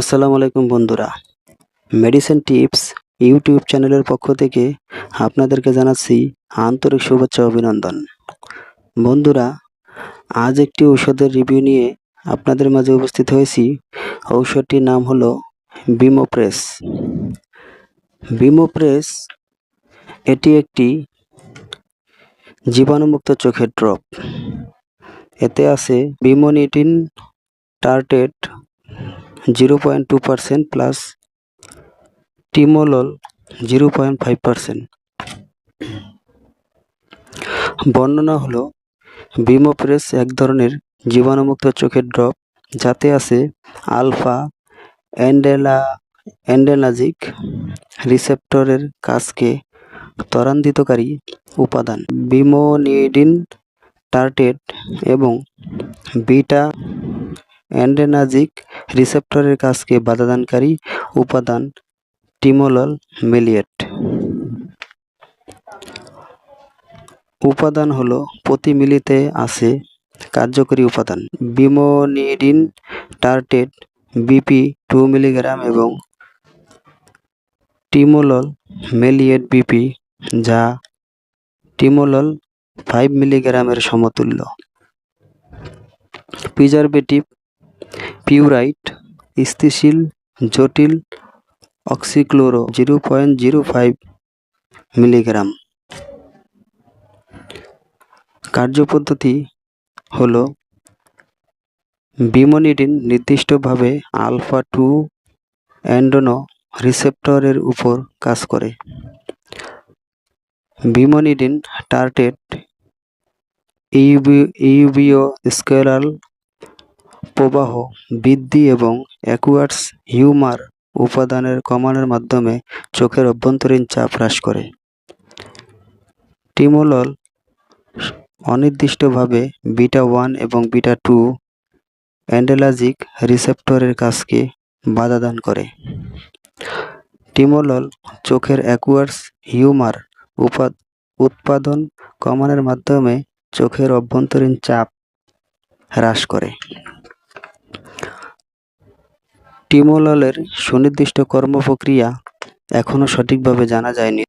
আসসালামু আলাইকুম বন্ধুরা। মেডিসিন টিপস ইউটিউব চ্যানেলের পক্ষ থেকে আপনাদেরকে জানাচ্ছি আন্তরিক শুভেচ্ছা অভিনন্দন। বন্ধুরা, আজ একটি ঔষধের রিভিউ নিয়ে আপনাদের মাঝে উপস্থিত হয়েছি। ঔষধটির নাম হলো বিমোপ্রেস। বিমোপ্রেস এটি একটি জীবাণুমুক্ত চোখের ড্রপ। এতে আছে brimonidine tartrate zero point two percent plus timolol zero point five percent বর্ণনা হলো বিমোপ্রেস এক ধরনের জীবাণুমুক্ত চোখের ড্রপ যাতে আছে আলফা অ্যান্ডেলা অ্যান্ডেনাজিক রিসেপ্টরের কাজকে ত্বরান্বিতকারী উপাদান। বিমোনিডিন টার্টেট এবং বিটা অ্যান্ডেনাজিক রিসেপ্টরের কাজকে বাধাদানকারী উপাদান টিমোলল মেলিয়েট। উপাদান হলো প্রতি মিলিতে আছে কার্যকরী উপাদান। Brimonidine tartrate BP two milligram এবং টিমোলল মেলিয়েট বিপি, যা টিমোলল ফাইভ মিলিগ্রামের সমতুল্য। প্রিজারভেটিভ পিউরাইট, স্থিতিশীল, জটিল oxychloro zero point zero five milligram. কার্যপদ্ধতি হলো বিমোনিডিন নির্দিষ্টভাবে আলফা টু অ্যান্ডোনো রিসেপ্টরের উপর কাজ করে। বিমোনিডিন টার্টেট ইউবি ইউবিও স্কেলাল প্রবাহ, বৃদ্ধি এবং অ্যাকুয়ার্স হিউমার উপাদানের কমানোর মাধ্যমে চোখের অভ্যন্তরীণ চাপ হ্রাস করে। টিমোলল অনির্দিষ্টভাবে বিটা ওয়ান এবং বিটা টু অ্যান্ডেলাজিক রিসেপ্টরের কাজকে বাধা দান করে। টিমোলল চোখের অ্যাকুয়ার্স হিউমার উৎপাদন কমানোর মাধ্যমে চোখের অভ্যন্তরীণ চাপ হ্রাস করে। টিমোললের সুনির্দিষ্ট কর্মপ্রক্রিয়া এখনও সঠিকভাবে জানা যায়নি।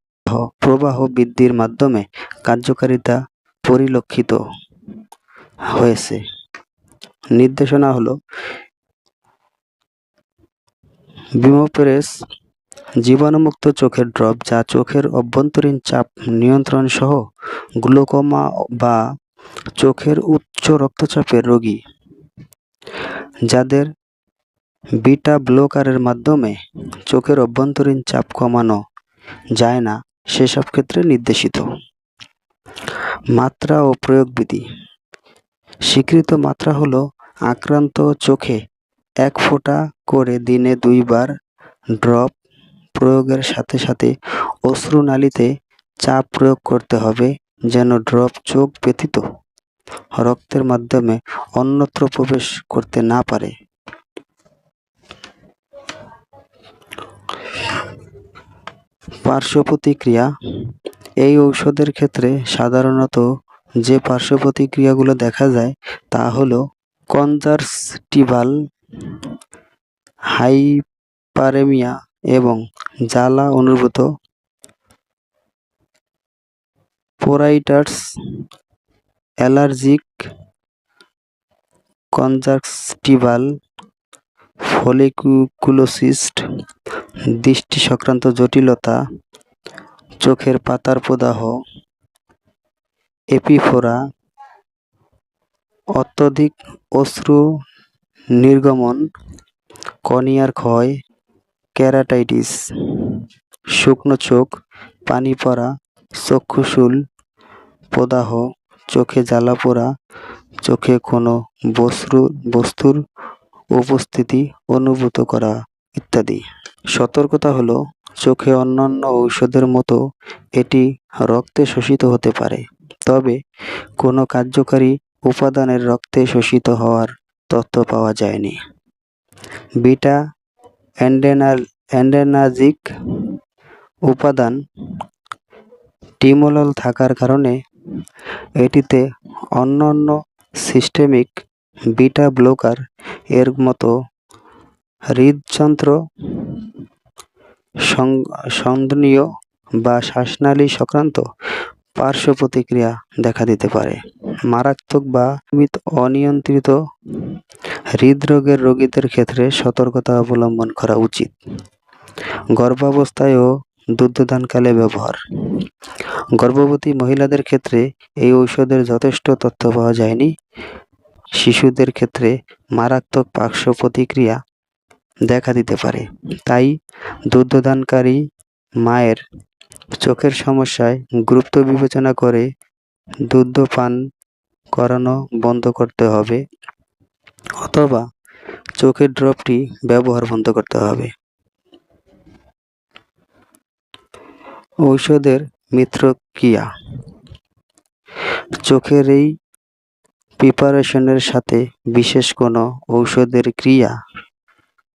প্রবাহ বৃদ্ধির মাধ্যমে কার্যকারিতা পরিলক্ষিত হয়েছে। নির্দেশনা হলো বিমোপ্রেস জীবাণুমুক্ত চোখের ড্রপ যা চোখের অভ্যন্তরীণ চাপ নিয়ন্ত্রণ সহ গ্লোকোমা বা চোখের উচ্চ রক্তচাপের রোগী, যাদের বিটা ব্লকারের মাধ্যমে চোখের অভ্যন্তরীণ চাপ কমানো যায় না, সেসব ক্ষেত্রে নির্দেশিত। মাত্রা ও প্রয়োগবিধি। স্বীকৃত মাত্রা হলো আক্রান্ত চোখে এক ফোঁটা করে দিনে দুইবার ড্রপ প্রয়োগের সাথে সাথে অশ্রুনালীতে চাপ প্রয়োগ করতে হবে যেন ড্রপ চোখ ব্যতীত রক্তের মাধ্যমে অন্যত্র প্রবেশ করতে না পারে। পার্শ্ব প্রতিক্রিয়া এই ঔষধের ক্ষেত্রে সাধারণত যে পার্শ্ব প্রতিক্রিয়াগুলো দেখা যায় তা হলো কনজারস্টিভাল হাইপারেমিয়া এবং জ্বালা অনুভূত পোরাইটার্স অ্যালার্জিক কনজারস্টিভাল ফলিকুলোসিস্ট দৃষ্টি সংক্রান্ত জটিলতা, চোখের পাতার প্রদাহ, এপিফোরা, অত্যধিক অশ্রু নির্গমন কনিয়ার ক্ষয়, ক্যারাটাইটিস, শুকনো চোখ, পানি পড়া চক্ষুশূল প্রদাহ, চোখে জ্বালা পোড়া, চোখে কোনো বস্তু বস্তুর উপস্থিতি অনুভূত করা ইত্যাদি। সতর্কতা হলো, চোখে অন্যান্য ঔষধের মতো এটি রক্তে শোষিত হতে পারে। তবে, কোনো কার্যকারী উপাদানের রক্তে শোষিত হওয়ার তথ্য পাওয়া যায়নি। বিটা অ্যান্ডেনাল, অ্যান্ডেনাজিক উপাদান টিমোলল থাকার কারণে এটিতে অন্যান্য সিস্টেমিক বিটা ব্লকার এর মতো হৃদযন্ত্র সং- সন্দনীয় বা শ্বাসনালী সংক্রান্ত পার্শ্ব প্রতিক্রিয়া দেখা দিতে পারে। মারাত্মক বা অনিয়ন্ত্রিত হৃদরোগের রোগীদের ক্ষেত্রে সতর্কতা অবলম্বন করা উচিত। গর্ভাবস্থায় ও দুগ্ধদানকালে ব্যবহার। গর্ভবতী মহিলাদের ক্ষেত্রে এই ঔষধের যথেষ্ট তথ্য পাওয়া যায়নি। শিশুদের ক্ষেত্রে মারাত্মক পার্শ্ব প্রতিক্রিয়া দেখা দিতে পারে। তাই দুগ্ধদানকারী মায়ের চোখের সমস্যায় গুরুত্ব বিবেচনা করে দুধ পান করানো বন্ধ করতে হবে অথবা চোখের ড্রপটি ব্যবহার বন্ধ করতে হবে। ঔষধের মিত্রক্রিয়া। চোখের এই প্রিপারেশনের সাথে বিশেষ কোনো ঔষধের ক্রিয়া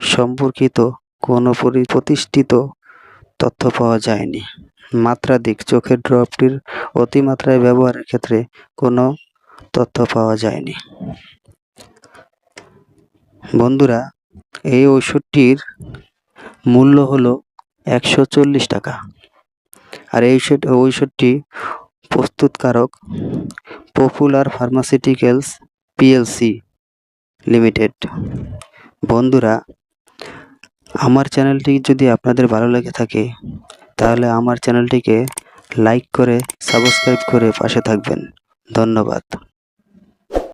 সম্পর্কিত কোনো পরি- প্রতিষ্ঠিত তথ্য পাওয়া যায়নি। মাত্রাধিক চোখের ড্রপটির অতিমাত্রায় ব্যবহারের ক্ষেত্রে কোনো তথ্য পাওয়া যায়নি। বন্ধুরা, এই ওষুধটির মূল্য হলো একশো চল্লিশ টাকা। আর এই ওষুধ ঔষধটি প্রস্তুতকারক পপুলার ফার্মাসিউটিক্যালস পিএলসি লিমিটেড বন্ধুরা, আমার চ্যানেলটি যদি আপনাদের ভালো লেগে থাকে, তাহলে আমার চ্যানেলটিকে লাইক করে সাবস্ক্রাইব করে পাশে থাকবেন। ধন্যবাদ।